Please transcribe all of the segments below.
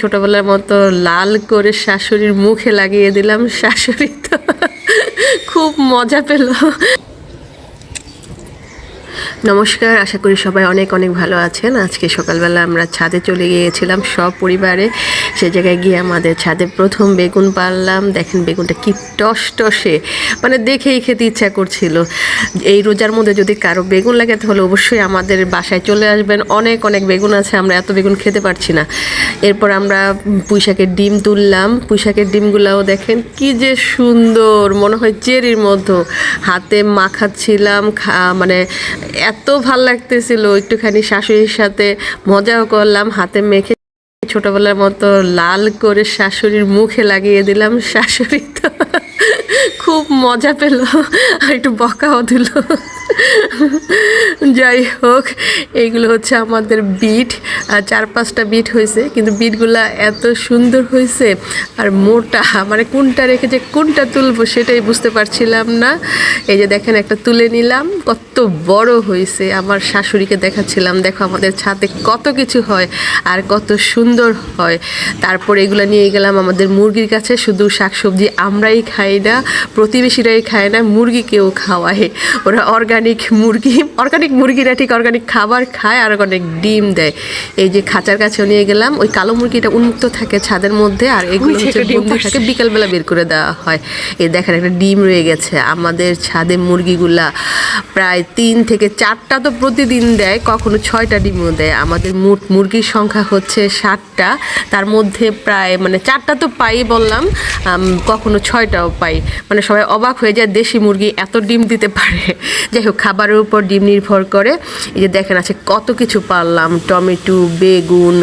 ছোটবেলার মতো লাল করে শাশুড়ির মুখে লাগিয়ে দিলাম শাশুড়ি তো খুব মজা পেল। নমস্কার, আশা করি সবাই অনেক অনেক ভালো আছেন। আজকে সকালবেলা আমরা ছাদে চলে গিয়েছিলাম সব পরিবারে সে জায়গায় গিয়ে আমাদের ছাদে প্রথম বেগুন পারলাম দেখেন বেগুনটা কি টস টসে মানে দেখেই খেতে ইচ্ছা করছিল। এই রোজার মধ্যে যদি কারও বেগুন লাগে, তাহলে অবশ্যই আমাদের বাসায় চলে আসবেন। অনেক অনেক বেগুন আছে, আমরা এত বেগুন খেতে পারছি না। এরপর আমরা পুঁইশাকের ডিম তুললাম। পুঁইশাকের ডিমগুলাও দেখেন কি যে সুন্দর, মনে হয় চেরির মতো। হাতে মাখাচ্ছিলাম মানে এত ভালো লাগতেছিল, একটুখানি শাশুড়ির সাথে মজাও করলাম, হাতে মেখে ছোটবেলার মতো লাল করে শাশুড়ির মুখে লাগিয়ে দিলাম, শাশুড়ি তো খুব মজা পেল। আর একটু বকাও দিল। যাই হোক এইগুলো হচ্ছে আমাদের বিট আর চার পাঁচটা বিট হয়েছে, কিন্তু বিটগুলা এত সুন্দর হয়েছে। আর মোটা মানে কোনটা রেখে যে কোনটা তুলবো সেটাই বুঝতে পারছিলাম না। এই যে দেখেন, একটা তুলে নিলাম, কত বড় হয়েছে। আমার শাশুড়িকে দেখাচ্ছিলাম, দেখো আমাদের ছাদে কত কিছু হয় আর কত সুন্দর হয়। তারপর এগুলো নিয়ে গেলাম আমাদের মুরগির কাছে, শুধু শাকসবজি আমরাই খাই না প্রতিবেশীরাই খায় না মুরগিকেও খাওয়ায়। ওরা অর্গানিক মুরগি অর্গানিক মুরগিরা ঠিক অর্গানিক খাবার খায় আর অনেক ডিম দেয়। এই যে খাঁচার কাছে নিয়ে গেলাম ওই কালো মুরগিটা উন্মুক্ত থাকে ছাদের মধ্যে আর এগুলো হচ্ছে বন্দি থাকে বিকালবেলা বের করে দেওয়া হয়। এই দেখেন একটা ডিম রয়ে গেছে। আমাদের ছাদে মুরগিগুলা প্রায় তিন থেকে চারটা তো প্রতিদিন দেয় কখনো ছয়টা ডিমও দেয়। আমাদের মোট মুরগির সংখ্যা হচ্ছে ষাটটা তার মধ্যে প্রায় মানে চারটা তো পাই বললাম কখনো ছয়টাও পাই। মানে সবাই অবাক হয়ে যায় দেশি মুরগি এত ডিম দিতে পারে। যাই হোক, খাবারের উপর ডিম নির্ভর করে। এই যে দেখেন আছে কত কিছু পারলাম। টমেটো, বেগুন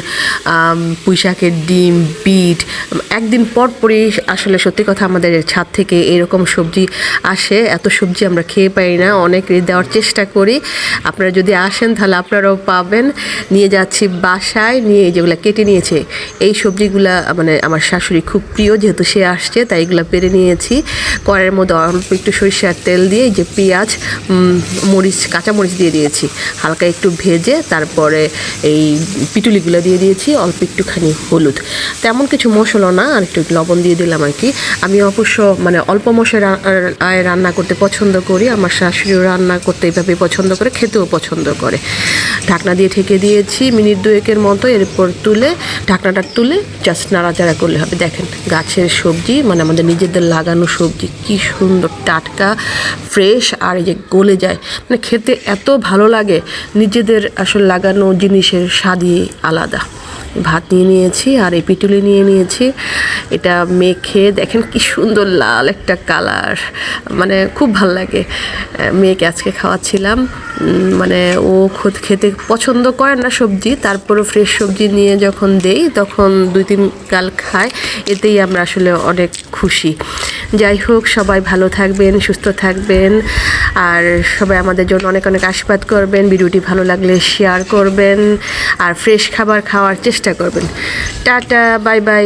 পুঁইশাকের ডিম, বিট। একদিন পর পরই আসলে সত্যি কথা আমাদের ছাদ থেকে এরকম সবজি আসে। এত সবজি আমরা খেয়ে পাই না। অনেক দেওয়ার চেষ্টা করি। আপনারা যদি আসেন তাহলে আপনারাও পাবেন। নিয়ে যাচ্ছি বাসায়। নিয়ে যেগুলো কেটে নিয়েছে, এই সবজিগুলা মানে আমার শাশুড়ি খুব প্রিয়, যেহেতু সে আসছে, তাই এগুলো পেরে নিয়েছি। কড়াইয়ের মধ্যে অল্প একটু সরিষার তেল দিয়ে যে পেঁয়াজ মরিচ, কাঁচা মরিচ দিয়ে দিয়েছি। হালকা একটু ভেজে তারপরে এই পিটুলিগুলো দিয়ে দিয়েছি, অল্প একটুখানি হলুদ। তেমন কিছু মশলা না, আর একটু লবণ দিয়ে দিলাম আর কি। আমি অবশ্য মানে অল্প মশলা রান্না করতে পছন্দ করি, আমার শাশুড়িও রান্না করতে এইভাবে পছন্দ করে, খেতেও পছন্দ করে। ঢাকনা দিয়ে ঠেকে দিয়েছি মিনিট দুয়েকের মতো, এরপর তুলে ঢাকনাটা তুলে জাস্ট নাড়াচাড়া করলে হবে। দেখেন গাছের সবজি মানে আমাদের নিজেদের লাগানো সবজি কি সুন্দর, টাটকা ফ্রেশ আর এই যে গলে যায়। মানে খেতে এত ভালো লাগে, নিজেদের আসলে লাগানো জিনিসের স্বাদই আলাদা। ভাত নিয়ে নিয়েছি আর এই পিটুলি নিয়ে নিয়েছি। এটা মেখে দেখেন কি সুন্দর লাল একটা কালার। মানে খুব ভালো লাগে। মেয়েকে আজকে খাওয়াচ্ছিলাম। মানে ও খুদ খেতে পছন্দ করে না সবজি, তারপরও ফ্রেশ সবজি নিয়ে যখন দেই, তখন দুই তিন কাল খায়। এতেই আমরা আসলে অনেক খুশি। যাই হোক, সবাই ভালো থাকবেন, সুস্থ থাকবেন, আর সবাই আমাদের জন্য অনেক অনেক আশীর্বাদ করবেন, ভিডিওটি ভালো লাগলে শেয়ার করবেন, আর ফ্রেশ খাবার খাওয়ার চেষ্টা করবেন। Tata bye bye